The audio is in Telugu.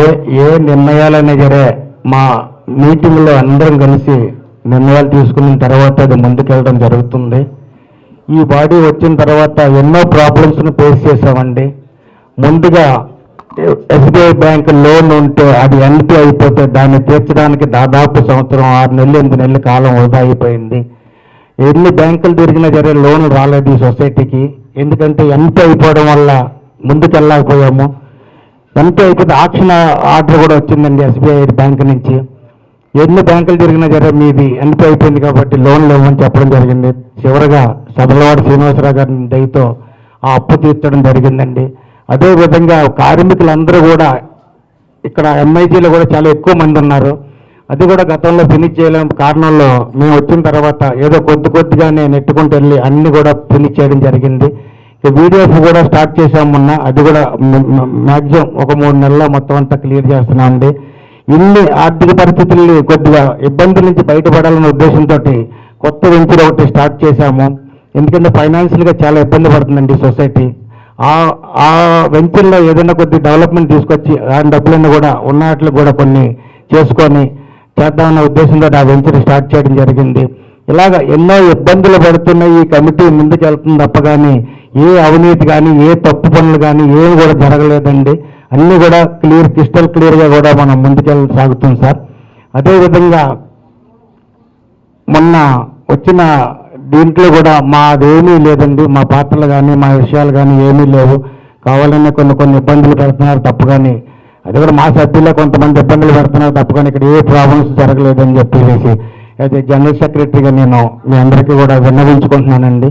ఏ ఏ నిర్ణయాలైనా సరే మా మీటింగ్లో అందరం కలిసి నిర్ణయాలు తీసుకున్న తర్వాత అది ముందుకెళ్ళడం జరుగుతుంది. ఈ బాడీ వచ్చిన తర్వాత ఎన్నో ప్రాబ్లమ్స్ను ఫేస్ చేసామండి ముందుగా ఎస్బీఐ బ్యాంక్ లోన్ ఉంటే అది ఎన్పి అయిపోతే దాన్ని తీర్చడానికి దాదాపు సంవత్సరం ఆరు నెలలు ఎనిమిది నెలల కాలం వృధా అయిపోయింది. ఎన్ని బ్యాంకులు తిరిగినా సరే లోన్ రాలేదు ఈ సొసైటీకి. ఎందుకంటే ఎన్పి అయిపోవడం వల్ల ముందుకెళ్ళకపోయాము ఎన్పి అయిపోతే ఆక్షన్ ఆర్డర్ కూడా వచ్చిందండి ఎస్బీఐ బ్యాంక్ నుంచి. ఎన్ని బ్యాంకులు జరిగినా సరే మీది ఎన్పి అయిపోయింది కాబట్టి లోన్లు ఇవ్వమని చెప్పడం జరిగింది. చివరగా సభలవాడ శ్రీనివాసరావు గారి దయతో ఆ అప్పు తీర్చడం జరిగిందండి. అదేవిధంగా కార్మికులందరూ కూడా ఇక్కడ ఎంఐజీలో కూడా చాలా ఎక్కువ మంది ఉన్నారు. అది కూడా గతంలో ఫినిష్ చేయలేని కారణంలో మేము వచ్చిన తర్వాత ఏదో కొద్ది కొద్దిగానే నెట్టుకుంటూ వెళ్ళి అన్ని కూడా ఫినిష్ చేయడం జరిగింది. వీడియోస్ కూడా స్టార్ట్ చేసాం మొన్న. అది కూడా మ్యాక్సిమం ఒక మూడు నెలల్లో మొత్తం అంతా క్లియర్ చేస్తున్నామండి. ఇన్ని ఆర్థిక పరిస్థితుల్ని కొద్దిగా ఇబ్బందుల నుంచి బయటపడాలన్న ఉద్దేశంతో కొత్త వెంచర్ ఒకటి స్టార్ట్ చేశాము. ఎందుకంటే ఫైనాన్షియల్గా చాలా ఇబ్బంది పడుతుందండి సొసైటీ. ఆ ఆ వెంచర్లో ఏదైనా కొద్ది డెవలప్మెంట్ తీసుకొచ్చి ఆ డబ్బులన్నీ కూడా ఉన్న కూడా కొన్ని చేసుకొని చేద్దామన్న ఉద్దేశంతో ఆ వెంచర్ స్టార్ట్ చేయడం జరిగింది. ఇలాగ ఎన్నో ఇబ్బందులు పడుతున్న ఈ కమిటీ ముందుకు వెళ్తుంది తప్ప కానీ ఏ అవినీతి కానీ ఏ తప్పు పనులు కానీ ఏమి కూడా జరగలేదండి. అన్నీ కూడా క్లియర్ క్రిస్టల్ క్లియర్గా కూడా మనం ముందుకెళ్ళ సాగుతుంది సార్ అదేవిధంగా మొన్న వచ్చిన దీంట్లో కూడా మాదేమీ లేదండి. మా పాత్రలు కానీ మా విషయాలు కానీ ఏమీ లేవు. కావాలనే కొన్ని కొన్ని ఇబ్బందులు పెడుతున్నారు తప్పు కానీ. అది కూడా మా సభ్యుల్లో కొంతమంది ఇబ్బందులు పెడుతున్నారు తప్పు కానీ ఇక్కడ ఏ ప్రాబ్లమ్స్ జరగలేదని చెప్పేసి అయితే జనరల్ సెక్రటరీగా నేను మీ అందరికీ కూడా విన్నవించుకుంటున్నానండి.